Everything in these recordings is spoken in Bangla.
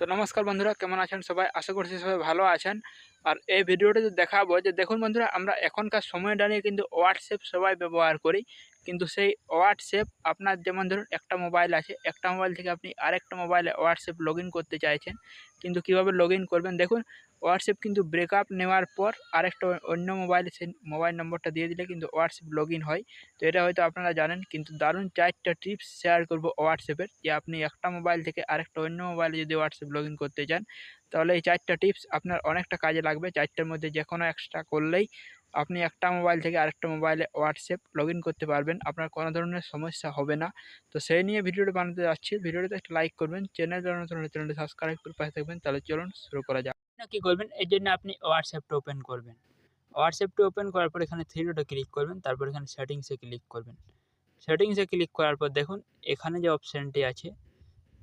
তো নমস্কার বন্ধুরা, কেমন আছেন সবাই? আশা করছি সবাই ভালো আছেন। আর এই ভিডিওটাতে দেখাবো, যে দেখুন বন্ধুরা, আমরা এখনকার সময় দাঁড়িয়ে কিন্তু হোয়াটসঅ্যাপ সবাই ব্যবহার করি। কিন্তু সেই হোয়াটসঅ্যাপ, আপনার যেমন ধরুন একটা মোবাইল আছে, একটা মোবাইল থেকে আপনি আরেকটা মোবাইলে হোয়াটসঅ্যাপ লগ করতে চাইছেন, কিন্তু কীভাবে লগ করবেন? দেখুন, হোয়াটসঅ্যাপ কিন্তু ব্রেকআপ নেওয়ার পর আরেকটা অন্য মোবাইলে সেই মোবাইল নম্বরটা দিয়ে দিলে কিন্তু হোয়াটসঅ্যাপ লগ হয়। তো এটা হয়তো আপনারা জানেন, কিন্তু দারুণ চারটা টিপস শেয়ার করব হোয়াটসঅ্যাপের যে আপনি একটা মোবাইল থেকে আরেকটা অন্য মোবাইলে যদি হোয়াটসঅ্যাপ লগ করতে চান, তাহলে এই চারটা টিপস আপনার অনেকটা কাজে লাগবে। চারটার মধ্যে যে কোনো এক্সট্রা করলেই আপনি একটা মোবাইল থেকে আরেকটা মোবাইলে হোয়াটসঅ্যাপ লগ করতে পারবেন। আপনার কোনো ধরনের সমস্যা হবে না। তো সেই নিয়ে ভিডিওটা বানাতে যাচ্ছি। ভিডিওটা একটা লাইক করবেন। চ্যানেল নতুন চ্যানেলটি সাবস্ক্রাইব করে পাশে থাকবেন। তাহলে চলুন শুরু করা যাক। কী করবেন? এর জন্য আপনি হোয়াটসঅ্যাপটা ওপেন করবেন। হোয়াটসঅ্যাপটা ওপেন করার পর এখানে থ্রি ডটে ক্লিক করবেন। তারপর এখানে সেটিংসে ক্লিক করবেন। সেটিংসে ক্লিক করার পর দেখুন, এখানে যে অপশানটি আছে,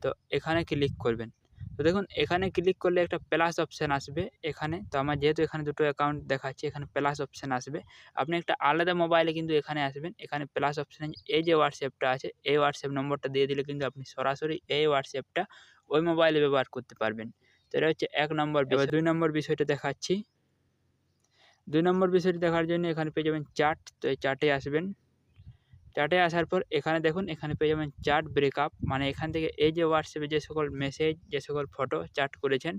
তো এখানে ক্লিক করবেন। তো দেখুন এখানে ক্লিক করলে একটা প্লাস অপশান আসবে এখানে। তো আমার যেহেতু এখানে দুটো অ্যাকাউন্ট দেখাচ্ছে এখানে প্লাস অপশান আসবে। আপনি একটা আলাদা মোবাইলে কিন্তু এখানে আসবেন। এখানে প্লাস অপশানে এই যে হোয়াটসঅ্যাপটা আছে এই হোয়াটসঅ্যাপ নম্বরটা দিয়ে দিলে কিন্তু আপনি সরাসরি এই হোয়াটসঅ্যাপটা ওই মোবাইলে ব্যবহার করতে পারবেন। তো এটা হচ্ছে এক নম্বর এবার দুই নম্বর বিষয়টা দেখাচ্ছি। দুই নম্বর বিষয়টি দেখার জন্য এখানে পেয়ে যাবেন চার্ট তো এই চার্টে আসবেন। চার্টে আসার পর এখানে দেখুন, এখানে পেয়ে যাবেন চার্ট ব্রেকআপ মানে এখান থেকে এই যে হোয়াটসঅ্যাপে যে সকল মেসেজ যে সকল ফটো চার্ট করেছেন,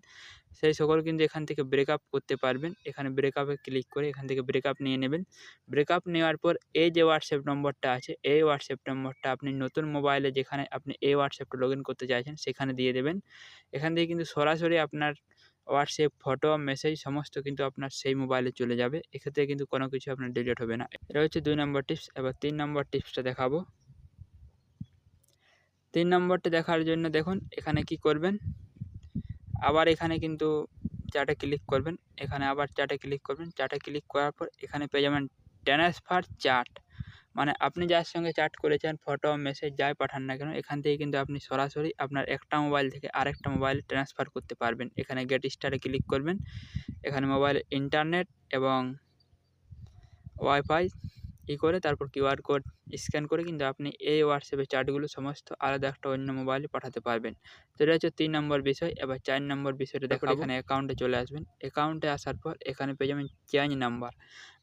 সেই সকল কিন্তু এখান থেকে ব্রেকআপ করতে পারবেন। এখানে ব্রেকআপে ক্লিক করে এখান থেকে ব্রেকআপ নিয়ে নেবেন। ব্রেকআপ নেওয়ার পর এই যে হোয়াটসঅ্যাপ নম্বরটা আছে, এই হোয়াটসঅ্যাপ নম্বরটা আপনি নতুন মোবাইলে যেখানে আপনি এই হোয়াটসঅ্যাপটা লগ করতে চাইছেন, সেখানে দিয়ে দেবেন। এখান থেকে কিন্তু সরাসরি আপনার হোয়াটসঅ্যাপ, ফটো, মেসেজ সমস্ত কিন্তু আপনার সেই মোবাইলে চলে যাবে। এক্ষেত্রে কিন্তু কোনো কিছু আপনার ডিলিট হবে না। এটা হচ্ছে দুই নম্বর টিপস এবার তিন নম্বর টিপসটা দেখাবো। তিন নম্বরটা দেখার জন্য দেখুন, এখানে কি করবেন? আবার এখানে কিন্তু চার্টে ক্লিক করবেন। এখানে আবার চার্টে ক্লিক করবেন। চার্টে ক্লিক করার পর এখানে পেয়ে যাবেন ট্রান্সফার চার্ট মানে আপনি যার সঙ্গে চ্যাট করেছেন ফটো মেসেজ যাই পাঠান না কেন, এখান থেকে কিন্তু আপনি সরাসরি আপনার একটা মোবাইল থেকে আরেকটা মোবাইলে ট্রান্সফার করতে পারবেন। এখানে গেট স্টারে ক্লিক করবেন। এখানে মোবাইল ইন্টারনেট এবং ওয়াইফাই ই করে তারপর কিউআর কোড স্ক্যান করে কিন্তু আপনি এই হোয়াটসঅ্যাপে চ্যাটগুলো সমস্ত আলাদা একটা অন্য মোবাইলে পাঠাতে পারবেন। তো এটা হচ্ছে তিন নম্বর বিষয়। এবার চার নম্বর বিষয়টা দেখো এখানে অ্যাকাউন্টে চলে আসবেন। অ্যাকাউন্টে আসার পর এখানে পেয়ে যাবেন চেঞ্জ নাম্বার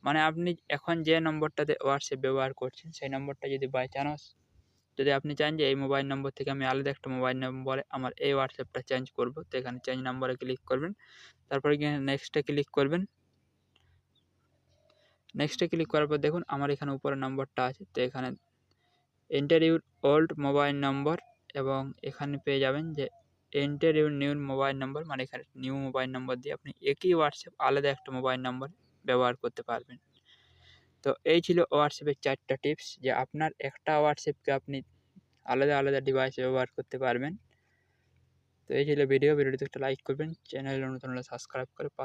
মানে আপনি এখন যে নম্বরটাতে হোয়াটসঅ্যাপ ব্যবহার করছেন সেই নম্বরটা যদি বাই চান্স যদি আপনি চান যে এই মোবাইল নম্বর থেকে আমি আলাদা একটা মোবাইল নম্বরে আমার এই হোয়াটসঅ্যাপটা চেঞ্জ করব তো এখানে চেঞ্জ নাম্বারে ক্লিক করবেন। তারপরে নেক্সটে ক্লিক করবেন। নেক্সটে ক্লিক করার পর দেখুন আমার এখানে উপরে নম্বরটা আছে। তো এখানে enter your old mobile number এবং এখানে পেয়ে যাবেন যে enter your new mobile number মানে এখানে নিউ মোবাইল নম্বর দিয়ে আপনি একই হোয়াটসঅ্যাপ আলাদা একটা মোবাইল নম্বর ব্যবহার করতে পারবেন। তো এই ছিল হোয়াটসঅ্যাপের চারটা টিপস যে আপনার একটা হোয়াটসঅ্যাপকে আপনি আলাদা আলাদা ডিভাইসে ব্যবহার করতে পারবেন। তো এই ছিল ভিডিও ভিডিওটিতে একটা লাইক করবেন চ্যানেল নতুন সাবস্ক্রাইব করে পাশে